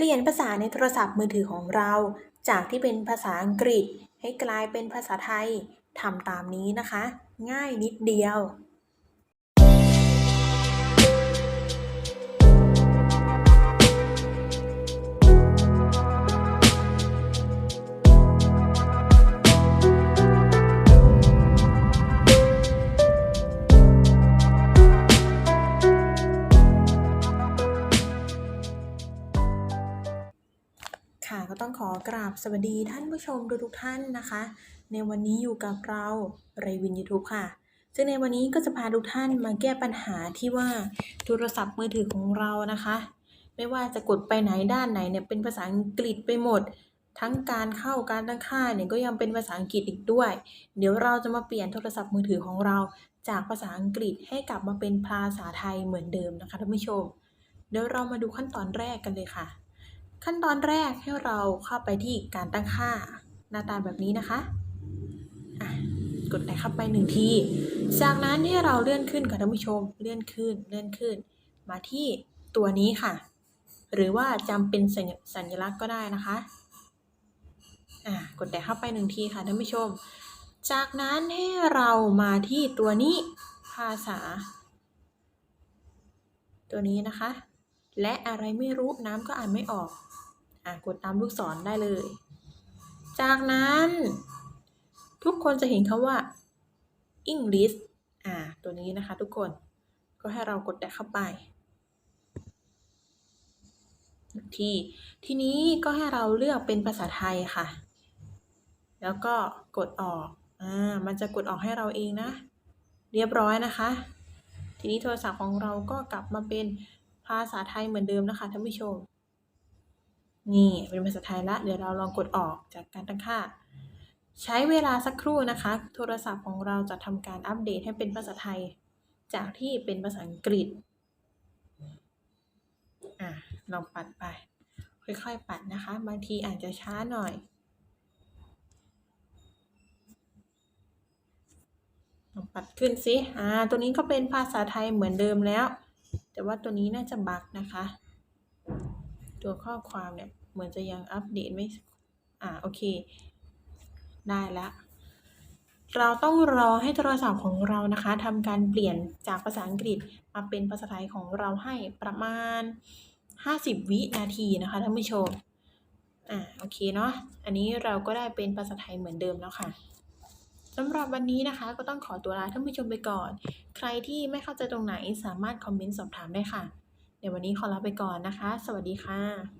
ลี่ยนภาษาในโทรศัพท์มือถือของเรา จากที่เป็นภาษาอังกฤษ ให้กลายเป็นภาษาไทยทำตามนี้นะคะ ง่ายนิดเดียว ต้องขอกราบสวัสดีท่านผู้ชมทุกท่านนะคะ ในวันนี้อยู่กับเราเรวินยูทูบค่ะ ซึ่งในวันนี้ก็จะพาทุกท่านมาแก้ปัญหาที่ว่าโทรศัพท์มือถือของเรานะคะ ไม่ว่าจะกดไปไหนด้านไหนเนี่ยเป็นภาษาอังกฤษไปหมด ทั้งการเข้าการตั้งค่าเนี่ยก็ยังเป็นภาษาอังกฤษอีกด้วย เดี๋ยวเราจะมาเปลี่ยนโทรศัพท์มือถือของเรา จากภาษาอังกฤษให้กลับมาเป็นภาษาไทยเหมือนเดิมนะคะท่านผู้ชมเดี๋ยวเรามาดูขั้นตอนแรกกันเลยค่ะ ขั้นตอนแรกให้เราเข้าไปที่การตั้งค่าหน้าตาแบบนี้นะคะกดไปเข้าไปหนึ่งที จากนั้นให้เราเลื่อนขึ้นค่ะท่านผู้ชม เลื่อนขึ้น เลื่อนขึ้น มาที่ตัวนี้ค่ะ หรือว่าจำเป็นสัญสญลักษณ์ก็ได้นะคะอะกดแต่เข้าไปหนึ่งทีค่ะท่านผู้ชม จากนั้นให้เรามาที่ตัวนี้ภาษา ตัวนี้นะคะ และอะไรไม่รู้น้ำก็อ่านไม่ออก อะกดตามลูกศรได้เลย จากนั้น ทุกคนจะเห็นคำว่า English อ่า ตัวนี้นะคะทุกคน ก็ให้เรากดแตะเข้าไป ทีทีนี้ก็ให้เราเลือกเป็นภาษาไทยค่ะ แล้วก็กดออก อ่า มันจะกดออกให้เราเองนะ เรียบร้อยนะคะ ทีนี้โทรศัพท์ของเราก็กลับมาเป็นาษาไทยเหมือนเดิมนะคะท่านผู้ชม นี่เป็นภาษาไทยละ เดี๋ยวเราลองกดออกจากการตั้งค่า ใช้เวลาสักครู่นะคะ โทรศัพท์ของเราจะทำการอัปเดตให้เป็นภาษาไทย จากที่เป็นภาษาอังกฤษ อะ ลองปัดไป ค่อยๆ ปัดนะคะ บางทีอาจจะช้าหน่อยลองปัดขึ้นสิ อ่า ตัวนี้ก็เป็นภาษาไทยเหมือนเดิมแล้ว แต่ว่าตัวนี้น่าจะบั๊กนะคะ ตัวข้อความเนี่ยเหมือนจะยังอัปเดตไม่ อ่าโอเค ได้แล้วเราต้องรอให้โทรศัพท์ของเรานะคะทำการเปลี่ยนจากภาษาอังกฤษมาเป็นภาษาไทยของเราให้ประมาณ 50 วินาทีนะคะท่านผู้ชม อ่าโอเคเนาะ อันนี้เราก็ได้เป็นภาษาไทยเหมือนเดิมแล้วค่ะ สำหรับวันนี้นะคะ ก็ต้องขอตัวลาท่านผู้ชมไปก่อน ใครที่ไม่เข้าใจตรงไหนสามารถคอมเมนต์สอบถามได้ค่ะ เดี๋ยววันนี้ขอลาไปก่อนนะคะ สวัสดีค่ะ